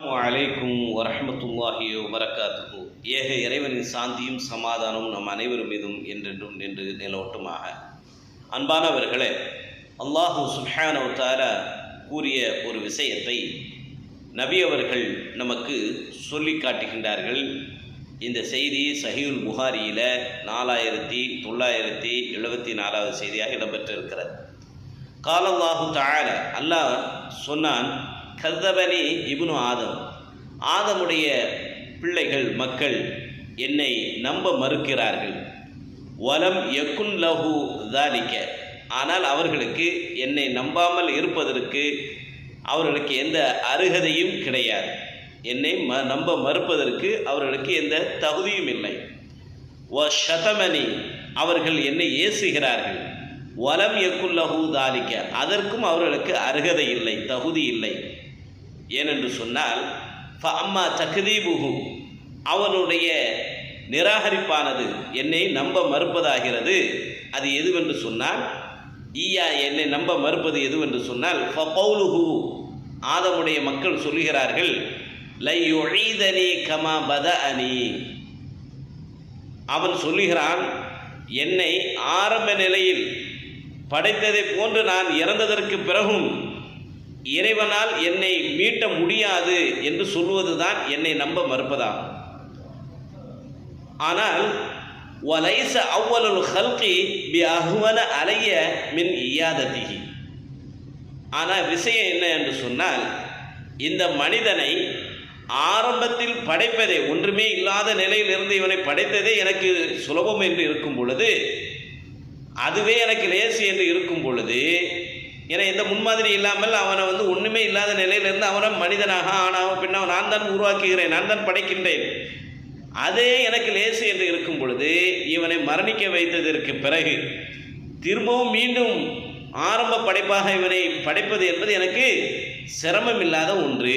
அலைக்கும் வரமத்துல்லாஹி வபரகாத்துஹு. ஏக இறைவனின் சாந்தியும் சமாதானமும் நம் அனைவரும் மீதும் என்றென்றும் நின்று நிலவட்டுமாக. அன்பானவர்களே அல்லாஹு சுஹானவத்தார கூறிய ஒரு விஷயத்தை நபி அவர்கள் நமக்கு சொல்லி காட்டுகின்றார்கள். இந்த செய்தி சஹீல் புகாரியில் நாலாயிரத்தி தொள்ளாயிரத்தி எழுபத்தி நாலாவது செய்தியாக இடம்பெற்றிருக்கிறது. காலல்லாஹு தஆலா அல்லாஹ் சொன்னான் கர்தபனி இபுனு ஆதம். ஆதமுடைய பிள்ளைகள் மக்கள் என்னை நம்ப மறுக்கிறார்கள். வலம் எக்குன் லஹு தாலிக்க. ஆனால் அவர்களுக்கு என்னை நம்பாமல் இருப்பதற்கு அவர்களுக்கு எந்த அருகதையும் கிடையாது. என்னை ம நம்ப மறுப்பதற்கு அவர்களுக்கு எந்த தகுதியும் இல்லை. வ ஷதமணி அவர்கள் என்னை ஏசுகிறார்கள். வலம் எக்குல்லஹூ தாலிக்க. அதற்கும் அவர்களுக்கு அருகதை இல்லை தகுதி இல்லை. ஏனென்று சொன்னால் ஃப அம்மா தக்தீபுஹு. அவனுடைய நிராகரிப்பானது என்னை நம்ப மறுப்பதாகிறது. அது எதுவென்று சொன்னால் ஈயா என்னை நம்ப மறுப்பது எதுவென்று சொன்னால் ஃப பௌலுஹு ஆதமுடைய மக்கள் சொல்லுகிறார்கள் லை கமா பத அனி அவன் சொல்லுகிறான் என்னை ஆரம்ப நிலையில் படைத்ததை போன்று நான் இறந்ததற்கு பிறகும் இறைவனால் என்னை மீட்ட முடியாது என்று சொல்வதுதான் என்னை நம்ப மறுப்பதாகும். ஆனால் வலைச அவ்வலுல் ஹல்கி பி அஹ்வன அலைய மின் இயாததிகி ஆனால் விஷயம் என்ன என்று சொன்னால் இந்த மனிதனை ஆரம்பத்தில் படைப்பதே ஒன்றுமே இல்லாத நிலையில் இருந்து இவனை படைத்ததே எனக்கு சுலபம் என்று இருக்கும் பொழுது அதுவே எனக்கு லேசு என்று இருக்கும் பொழுது ஏன்னா எந்த முன்மாதிரி இல்லாமல் அவனை வந்து ஒன்றுமே இல்லாத நிலையிலிருந்து அவனை மனிதனாக ஆனாக பின்ன நான் தான் உருவாக்குகிறேன் நான் தான் படைக்கின்றேன். அதே எனக்கு லேசு என்று இருக்கும் பொழுது இவனை மரணிக்க வைத்ததற்கு பிறகு திரும்பவும் மீண்டும் ஆரம்ப படைப்பாக இவனை படைப்பது என்பது எனக்கு சிரமம் இல்லாத ஒன்று.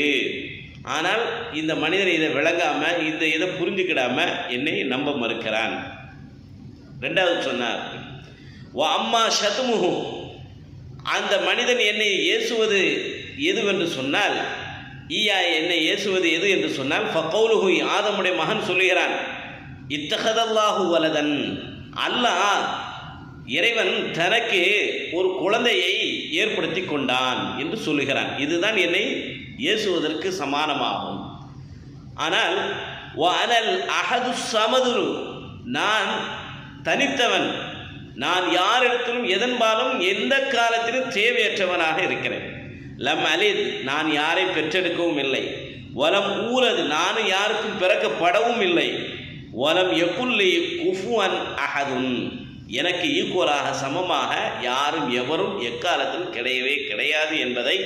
ஆனால் இந்த மனிதன் இதை விளங்காமல் இந்த இதை புரிஞ்சுக்கிடாம என்னை நம்ப மறுக்கிறான். ரெண்டாவது சொன்னார் ஓ அம்மா சத்துமுகு அந்த மனிதன் என்னை ஏசுவது எதுவென்று சொன்னால் ஈயா என்னை ஏசுவது எது என்று சொன்னால் ஃபக்கௌலுஹு ஆதமுடைய மகன் சொல்லுகிறான் இத்தகதல்லாஹு வலதன் அல்லாஹ் இறைவன் தனக்கு ஒரு குழந்தையை ஏற்படுத்தி கொண்டான் என்று சொல்லுகிறான். இதுதான் என்னை ஏசுவதற்கு சமானமாகும். ஆனால் அனல் அகது சமதுரு நான் தனித்தவன் நான் யாரிடத்திலும் எதன்பாலும் எந்த காலத்திலும் தேவையற்றவனாக இருக்கிறேன். லம் அலித் நான் யாரை பெற்றெடுக்கவும் இல்லை. வலம் ஊரது நானும் யாருக்கும் பிறக்கப்படவும் இல்லை. வலம் எப்புள்ளி குஃபுவன் அகதுன் எனக்கு ஈக்குவலாக சமமாக யாரும் எவரும் எக்காலத்திலும் கிடையவே கிடையாது என்பதை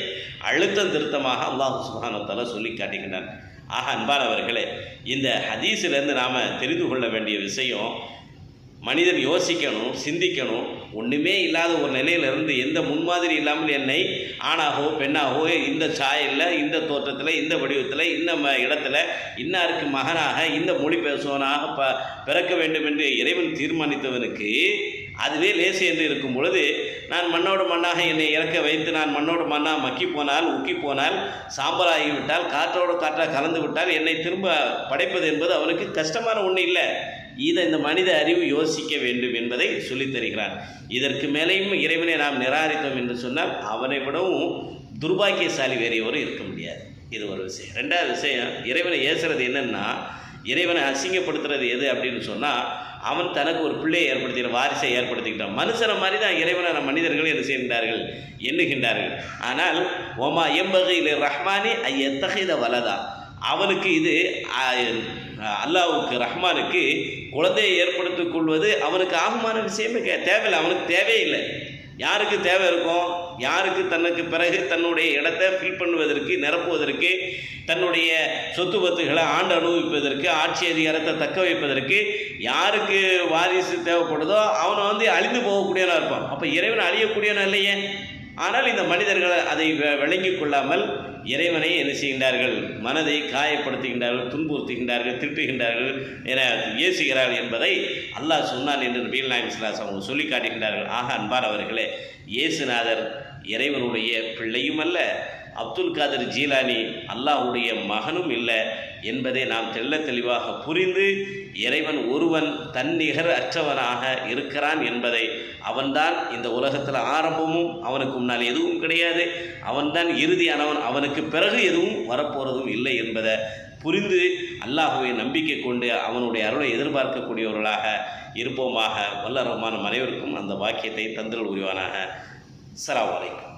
அழுத்தம் திருத்தமாக அல்லாஹு சுஹானத்தால் சொல்லி காட்டுகின்றான். ஆக அன்பானவர்களே இந்த ஹதீஸிலிருந்து நாம் தெரிந்து கொள்ள வேண்டிய விஷயம் மனிதன் யோசிக்கணும் சிந்திக்கணும். ஒன்றுமே இல்லாத ஒரு நிலையிலிருந்து எந்த முன்மாதிரி இல்லாமல் என்னை ஆணாகவோ பெண்ணாகவோ இந்த சாயலில் இந்த தோற்றத்தில் இந்த வடிவத்தில் இந்த ம இடத்துல இன்னாருக்கு மகனாக இந்த மொழி பேசுவனாக ப பிறக்க வேண்டும் என்று இறைவன் தீர்மானித்தவனுக்கு அதுவே லேசு என்று இருக்கும் பொழுது நான் மண்ணோடு மண்ணாக என்னை இறக்க வைத்து நான் மண்ணோடு மண்ணாக மக்கி போனால் உக்கி போனால் சாம்பலாகிவிட்டால் காற்றோடு காற்றாக கலந்து விட்டால் என்னை திரும்ப படைப்பது என்பது அவனுக்கு கஷ்டமான ஒன்று இல்லை. இதை இந்த மனித அறிவு யோசிக்க வேண்டும் என்பதை சொல்லித் தருகிறான். இதற்கு மேலேயும் இறைவனை நாம் நிராகரித்தோம் என்று சொன்னால் அவனை விடவும் துர்பாக்கியசாலி வேறு இருக்க முடியாது. இது ஒரு விஷயம். ரெண்டாவது விஷயம் இறைவனை ஏசுறது என்னென்னா இறைவனை அசிங்கப்படுத்துறது எது அப்படின்னு சொன்னால் அவன் தனக்கு ஒரு பிள்ளையை ஏற்படுத்தின வாரிசை ஏற்படுத்திக்கிட்டான். மனுஷனை மாதிரி தான் இறைவனான மனிதர்கள் என்ன செய்கின்றார்கள்? எண்ணுகின்றார்கள். ஆனால் ஒமா எம்பகையில் ரஹ்மானி எத்தகைத வலதா? அவனுக்கு இது அல்லாவுக்கு ரஹ்மானுக்கு குழந்தையை ஏற்படுத்திக் கொள்வது அவனுக்கு ஆகுமான விஷயமே தேவையில்லை. அவனுக்கு தேவையில்லை யாருக்கு தேவை இருக்கும் யாருக்கு தனக்கு பிறகு தன்னுடைய இடத்தை ஃபில் பண்ணுவதற்கு நிரப்புவதற்கு தன்னுடைய சொத்து பத்துகளை ஆண்டு அனுபவிப்பதற்கு ஆட்சி அதிகாரத்தை தக்க வைப்பதற்கு யாருக்கு வாரிசு தேவைப்படுதோ அவனை வந்து அழிந்து போகக்கூடியவனாக இருப்பான். அப்போ இறைவன் அழியக்கூடியவனா இல்லையே? ஆனால் இந்த மனிதர்கள் அதை விளங்கி கொள்ளாமல் இறைவனை என்ன செய்கின்றார்கள்? மனதை காயப்படுத்துகின்றார்கள் துன்புறுத்துகின்றார்கள் திட்டுகின்றார்கள் என ஏசுகிறார்கள் என்பதை அல்லாஹ் சொன்னான் என்று நபீல் நாயம் இஸ்லாஸ் அவங்க சொல்லி காட்டுகின்றார்கள். ஆக அவர்களே இயேசுநாதர் இறைவனுடைய பிள்ளையும் அல்ல அப்துல் காதர் ஜீலானி அல்லாஹ்வுடைய மகனும் இல்லை. என்பதை நாம் தெள்ள தெளிவாக புரிந்து இறைவன் ஒருவன் தன்னிகர் அற்றவனாக இருக்கிறான் என்பதை அவன்தான் இந்த உலகத்தில் ஆரம்பமும் அவனுக்கு முன்னால் எதுவும் கிடையாது. அவன்தான் இறுதியானவன். அவனுக்கு பிறகு எதுவும் வரப்போகிறதும் இல்லை என்பதை புரிந்து அல்லாஹுவை நம்பிக்கை கொண்டு அவனுடைய அருளை எதிர்பார்க்கக்கூடியவர்களாக இருப்போமாக. வல்ல ரஹ்மான் அனைவருக்கும் அந்த வாக்கியத்தை தந்திரல் உரிவானாக சலாம் வலைக்கும்